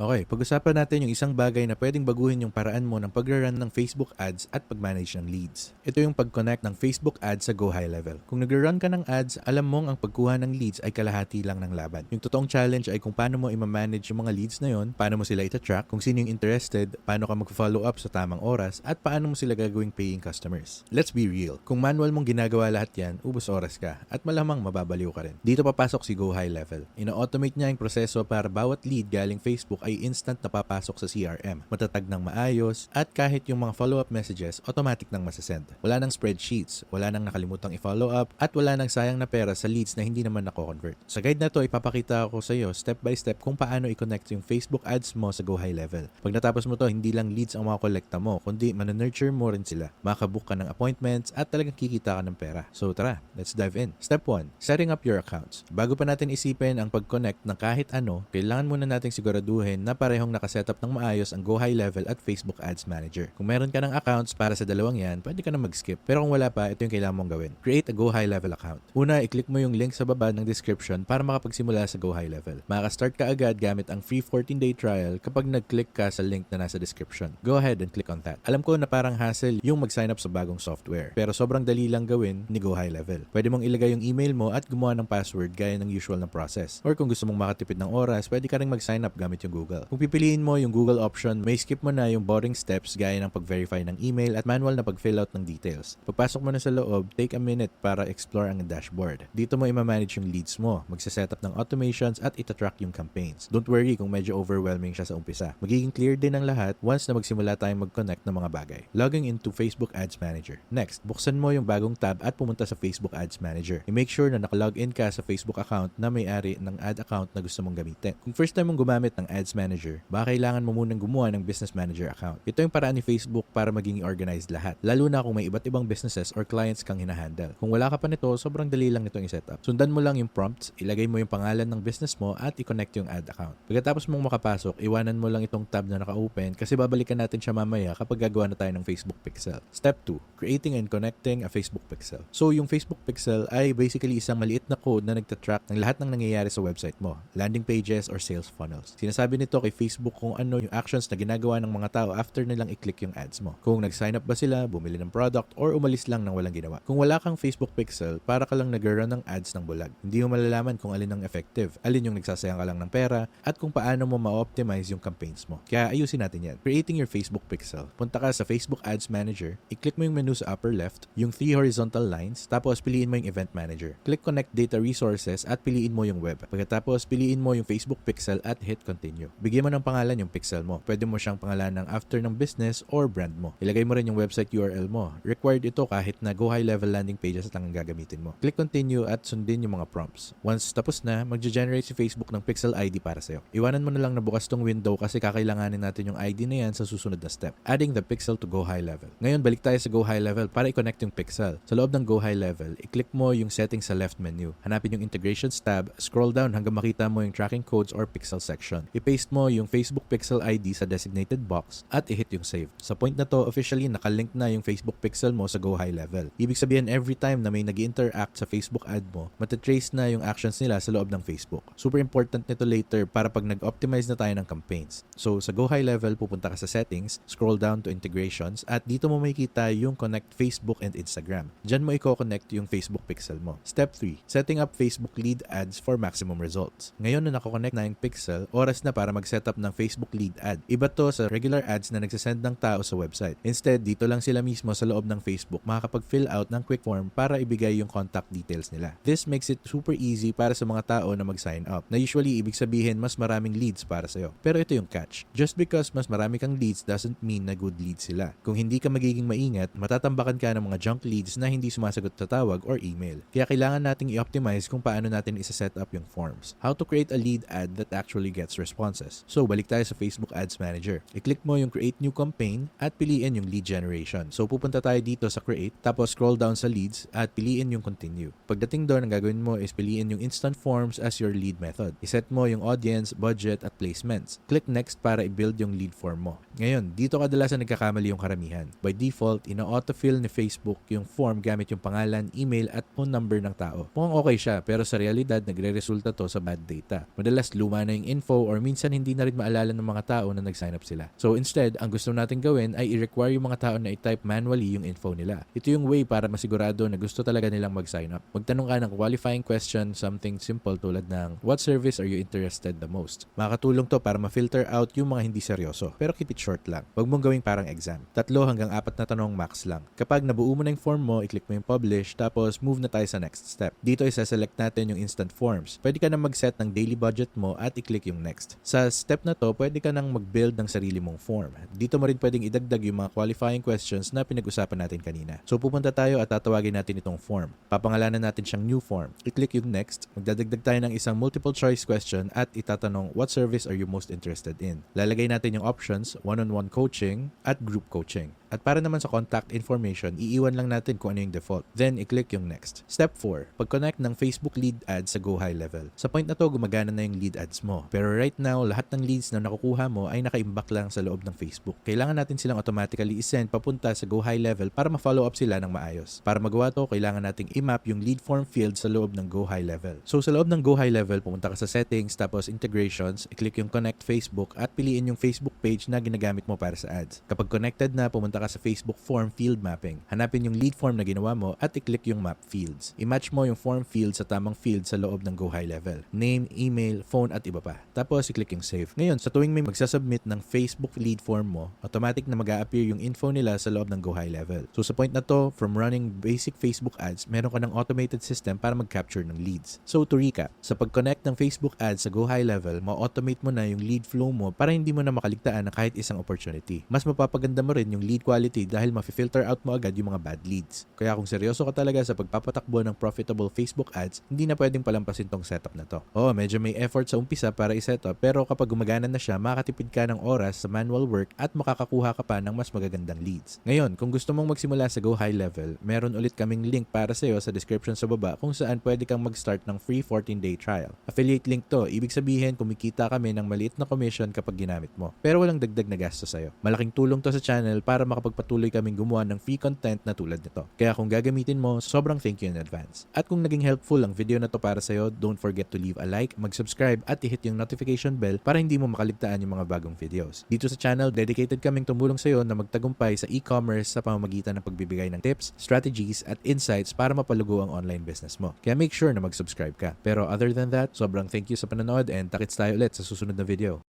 Okay, pag-usapan natin yung isang bagay na pwedeng baguhin yung paraan mo ng pag-run ng Facebook ads at pag-manage ng leads. Ito yung pag-connect ng Facebook ads sa Go High Level. Kung nag-run ka ng ads, alam mong ang pagkuha ng leads ay kalahati lang ng laban. Yung totoong challenge ay kung paano mo i-manage yung mga leads na yon, paano mo sila ita-track, kung sino yung interested, paano ka mag-follow up sa tamang oras, at paano mo sila gagawing paying customers. Let's be real. Kung manual mong ginagawa lahat yan, ubos oras ka at malamang mababaliw ka rin. Dito papasok si Go High Level. Ina-automate niya yung proseso para bawat lead galing Facebook ay instant na papasok sa CRM. Matatag ng maayos at kahit yung mga follow-up messages, automatic nang masasend. Wala nang spreadsheets, wala nang nakalimutang i-follow up at wala nang sayang na pera sa leads na hindi naman nako-convert. Sa guide na to, ipapakita ko sa iyo step by step kung paano i-connect yung Facebook ads mo sa Go High Level. Pag natapos mo to, hindi lang leads ang makakolekta mo, kundi mananurture mo rin sila. Makabook ka ng appointments at talagang kikita ka ng pera. So tara, let's dive in. Step 1. Setting up your accounts. Bago pa natin isipin ang pag-connect ng kahit ano, kailangan muna nating siguraduhin na parehong nakasetup ng maayos ang Go High Level at Facebook Ads Manager. Kung meron ka ng accounts para sa dalawang yan, pwede ka na mag-skip. Pero kung wala pa, ito yung kailangan mong gawin. Create a Go High Level account. Una, i-click mo yung link sa baba ng description para makapagsimula sa Go High Level. Makaka-start ka agad gamit ang free 14-day trial kapag nag-click ka sa link na nasa description. Go ahead and click on that. Alam ko na parang hassle yung mag-sign up sa bagong software. Pero sobrang dali lang gawin ni Go High Level. Pwede mong ilagay yung email mo at gumawa ng password gaya ng usual na process. Or kung gusto mong makatipid ng oras, pwede ka rin mag-sign up gamit yung Google. Kung pipiliin mo yung Google option, may skip mo na yung boring steps gaya ng pag-verify ng email at manual na pag-fill out ng details. Pagpasok mo na sa loob, take a minute para explore ang dashboard. Dito mo i-manage yung leads mo, magsa-setup ng automations at itatrack yung campaigns. Don't worry kung medyo overwhelming siya sa umpisa. Magiging clear din ang lahat once na magsimula tayong mag-connect ng mga bagay. Logging into Facebook Ads Manager. Next, buksan mo yung bagong tab at pumunta sa Facebook Ads Manager. I-make sure na nakalogin ka sa Facebook account na may-ari ng ad account na gusto mong gamitin. Kung first time mong gumamit ng Ads Manager, baka kailangan mo munang gumawa ng Business Manager account. Ito yung paraan ni Facebook para maging organized lahat, lalo na kung may iba't ibang businesses or clients kang hinahandle. Kung wala ka pa nito, sobrang dali lang nitong i-setup. Sundan mo lang yung prompts, ilagay mo yung pangalan ng business mo at i-connect yung ad account. Pagkatapos mong makapasok, iwanan mo lang itong tab na naka-open kasi babalikan natin siya mamaya kapag gagawa na tayo ng Facebook Pixel. Step 2, creating and connecting a Facebook Pixel. So, yung Facebook Pixel ay basically isang maliit na code na nagtatrack ng lahat ng nangyayari sa website mo, landing pages or sales funnels. Sinasabi nito kay Facebook kung ano yung actions na ginagawa ng mga tao after nilang i-click yung ads mo. Kung nag-sign up ba sila, bumili ng product, or umalis lang ng walang ginawa. Kung wala kang Facebook Pixel, para ka lang nag-run ng ads ng bulag. Hindi mo malalaman kung alin ang effective, alin yung nagsasayang ka lang ng pera, at kung paano mo ma-optimize yung campaigns mo. Kaya ayusin natin yan. Creating your Facebook Pixel. Punta ka sa Facebook Ads Manager, i-click mo yung menu sa upper left, yung three horizontal lines, tapos piliin mo yung Event Manager. Click Connect Data Resources at piliin mo yung web. Pagkatapos, piliin mo yung Facebook Pixel at hit Continue. Bigyan mo ng pangalan yung pixel mo. Pwede mo siyang pangalan ng after ng business or brand mo. Ilagay mo rin yung website URL mo. Required ito kahit na go high level landing pages lang ang gagamitin mo. Click Continue at sundin yung mga prompts. Once tapos na, magge-generate si Facebook ng Pixel ID para sa'yo. Iwanan mo na lang na bukas tong window kasi kakailanganin natin yung ID na yan sa susunod na step. Adding the Pixel to Go High Level. Ngayon, balik tayo sa Go High Level para i-connect yung Pixel. Sa loob ng Go High Level, i-click mo yung settings sa left menu. Hanapin yung Integrations tab, scroll down hanggang makita mo yung tracking codes or pixel section. I-paste mo yung Facebook Pixel ID sa designated box at i-hit yung save. Sa point na to, officially nakalink na yung Facebook Pixel mo sa Go High Level. Ibig sabihin, every time na may nag interact sa Facebook ad mo, matatrace na yung actions nila sa loob ng Facebook. Super important nito later para pag nag-optimize na tayo ng campaigns. So, sa Go High Level, pupunta ka sa settings, scroll down to integrations, at dito mo makikita yung connect Facebook and Instagram. Diyan mo i-connect yung Facebook Pixel mo. Step 3, setting up Facebook lead ads for maximum results. Ngayon na nakakonect na yung Pixel, oras na para mag-setup ng Facebook lead ad. Iba to sa regular ads na nagsasend ng tao sa website. Instead, dito lang sila mismo sa loob ng Facebook makakapag-fill out ng quick form para ibigay yung contact details nila. This makes it super easy para sa mga tao na mag-sign up. Na usually, ibig sabihin mas maraming leads para sa'yo. Pero ito yung catch. Just because mas marami kang leads doesn't mean na good leads sila. Kung hindi ka magiging maingat, matatambakan ka ng mga junk leads na hindi sumasagot sa tawag or email. Kaya kailangan nating i-optimize kung paano natin isa-set up yung forms. How to create a lead ad that actually gets responses. So, balik tayo sa Facebook Ads Manager. I-click mo yung Create New Campaign at piliin yung Lead Generation. So, pupunta tayo dito sa Create, tapos scroll down sa Leads at piliin yung Continue. Pagdating doon, ang gagawin mo is piliin yung Instant Forms as your lead method. Iset mo yung audience, budget, at placements. Click Next para i-build yung lead form mo. Ngayon, dito kadalasan nagkakamali yung karamihan. By default, ina-autofill ni Facebook yung form gamit yung pangalan, email, at phone number ng tao. Mukhang okay siya, pero sa realidad, nagre-resulta to sa bad data. Madalas luma na yung info or minsan minsan hindi na rin maalala ng mga tao na nag-sign up sila. So instead, ang gusto natin gawin ay i-require yung mga tao na i-type manually yung info nila. Ito yung way para masigurado na gusto talaga nilang mag-sign up. Magtanong ka ng qualifying question, something simple tulad ng what service are you interested the most? Makakatulong to para ma-filter out yung mga hindi seryoso. Pero keep it short lang. Huwag mong gawing parang exam. Tatlo hanggang apat na tanong max lang. Kapag nabuo mo na yung form mo, i-click mo yung publish, tapos move na tayo sa next step. Dito isa-select natin yung instant forms. Pwede ka na mag-set ng daily budget mo at i-click yung next. Sa step na to, pwede ka nang mag-build ng sarili mong form. Dito mo rin pwedeng idagdag yung mga qualifying questions na pinag-usapan natin kanina. So pupunta tayo at tatawagin natin itong form. Papangalanan natin siyang new form. I-click yung next, magdadagdag tayo ng isang multiple choice question at itatanong what service are you most interested in. Lalagay natin yung options, one-on-one coaching at group coaching. At para naman sa contact information, iiwan lang natin kung ano yung default. Then, i-click yung next. Step 4. Pag-connect ng Facebook lead ads sa Go High Level. Sa point na to, gumagana na yung lead ads mo. Pero right now, lahat ng leads na nakukuha mo ay naka-imbak lang sa loob ng Facebook. Kailangan natin silang automatically isend papunta sa Go High Level para ma-follow up sila ng maayos. Para magawa to, kailangan nating i-map yung lead form field sa loob ng Go High Level. So sa loob ng Go High Level, pumunta ka sa settings, tapos integrations, i-click yung connect Facebook at piliin yung Facebook page na ginagamit mo para sa ads. Kapag connected na, pumunta ka sa Facebook form field mapping. Hanapin yung lead form na ginawa mo at i-click yung map fields. I-match mo yung form field sa tamang field sa loob ng Go High Level. Name, email, phone at iba pa. Tapos i-click yung save. Ngayon, sa tuwing may magsasubmit ng Facebook lead form mo, automatic na mag appear yung info nila sa loob ng Go High Level. So sa point na to, from running basic Facebook ads, meron ka ng automated system para mag-capture ng leads. So to recap, sa pag-connect ng Facebook ads sa Go High Level, ma-automate mo na yung lead flow mo para hindi mo na makaligtaan ng kahit isang opportunity. Mas mapapaganda mo rin yung lead quality dahil ma-filter out mo agad yung mga bad leads. Kaya kung seryoso ka talaga sa pagpapatakbo ng profitable Facebook ads, hindi na pwedeng palampasin tong setup na to. Oo, medyo may effort sa umpisa para i-set up, pero kapag gumagana na siya, makakatipid ka ng oras sa manual work at makakakuha ka pa ng mas magagandang leads. Ngayon, kung gusto mong magsimula sa Go High Level, meron ulit kaming link para sa iyo sa description sa baba kung saan pwede kang mag-start ng free 14-day trial. Affiliate link to, ibig sabihin kumikita kami ng maliit na commission kapag ginamit mo. Pero walang dagdag na gasto sa'yo. Malaking tulong to sa channel para makapagpatuloy kaming gumawa ng free content na tulad nito. Kaya kung gagamitin mo, sobrang thank you in advance. At kung naging helpful ang video na to para sa'yo, don't forget to leave a like, mag-subscribe at i-hit yung notification bell para hindi mo makaligtaan yung mga bagong videos. Dito sa channel, dedicated kaming tumulong sa'yo na magtagumpay sa e-commerce sa pamamagitan ng pagbibigay ng tips, strategies at insights para mapalugo ang online business mo. Kaya make sure na mag-subscribe ka. Pero other than that, sobrang thank you sa panonood and takits tayo ulit sa susunod na video.